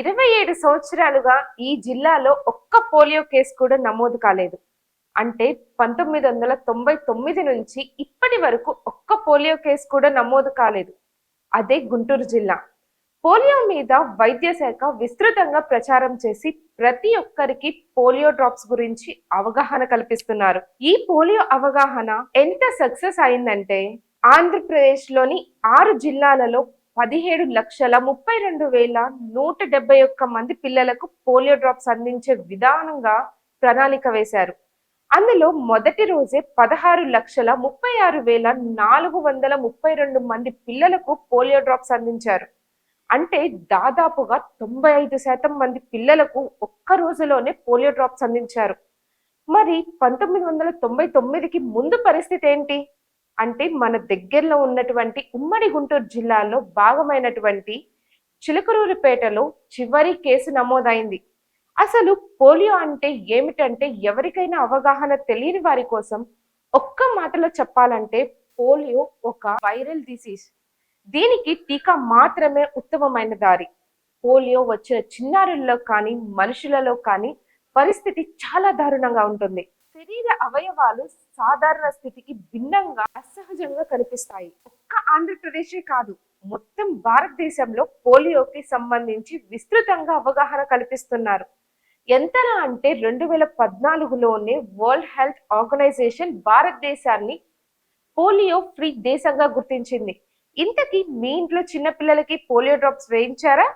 ఇరవై ఏడు సంవత్సరాలుగా ఈ జిల్లాలో ఒక్క పోలియో కేసు కూడా నమోదు కాలేదు. అంటే పంతొమ్మిది వందల తొంభై తొమ్మిది నుంచి ఇప్పటి వరకు ఒక్క పోలియో కేసు కూడా నమోదు కాలేదు. అదే గుంటూరు జిల్లా. పోలియో మీద వైద్య శాఖ విస్తృతంగా ప్రచారం చేసి ప్రతి ఒక్కరికి పోలియో డ్రాప్స్ గురించి అవగాహన కల్పిస్తున్నారు. ఈ పోలియో అవగాహన ఎంత సక్సెస్ అయిందంటే ఆంధ్రప్రదేశ్లోని ఆరు జిల్లాలలో పదిహేడు లక్షల ముప్పై రెండు వేల నూట డెబ్బై ఒక్క మంది పిల్లలకు పోలియో డ్రాప్స్ అందించే విధానంగా ప్రణాళిక వేశారు. అందులో మొదటి రోజే పదహారు లక్షల ముప్పై ఆరు వేల నాలుగు వందల ముప్పై రెండు మంది పిల్లలకు పోలియో డ్రాప్స్ అందించారు. అంటే దాదాపుగా తొంభై ఐదు శాతం మంది పిల్లలకు ఒక్క రోజులోనే పోలియో డ్రాప్స్ అందించారు. మరి పంతొమ్మిది వందల తొంభై తొమ్మిదికి ముందు పరిస్థితి ఏంటి? అంటే మన దగ్గరలో ఉన్నటువంటి ఉమ్మడి గుంటూరు జిల్లాలో భాగమైనటువంటి చిలకరూరుపేటలో చివరి కేసు నమోదైంది. అసలు పోలియో అంటే ఏమిటంటే ఎవరికైనా అవగాహన తెలియని వారి కోసం ఒక్క మాటలో చెప్పాలంటే పోలియో ఒక వైరల్ డిసీజ్. దీనికి టీకా మాత్రమే ఉత్తమమైన దారి. పోలియో వచ్చిన చిన్నారుల్లో కానీ మనుషులలో కానీ పరిస్థితి చాలా దారుణంగా ఉంటుంది. శరీర అవయవాలు సాధారణ స్థితికి భిన్నంగా అసహజంగా కనిపిస్తాయి. ఒక్క ఆంధ్రప్రదేశే కాదు మొత్తం భారతదేశంలో పోలియోకి సంబంధించి విస్తృతంగా అవగాహన కల్పిస్తున్నారు. ఎంతనా అంటే రెండు వేల పద్నాలుగులోనే వరల్డ్ హెల్త్ ఆర్గనైజేషన్ భారతదేశాన్ని పోలియో ఫ్రీ దేశంగా గుర్తించింది. ఇంతకీ మీ ఇంట్లో చిన్నపిల్లలకి పోలియో డ్రాప్స్ వేయించారా?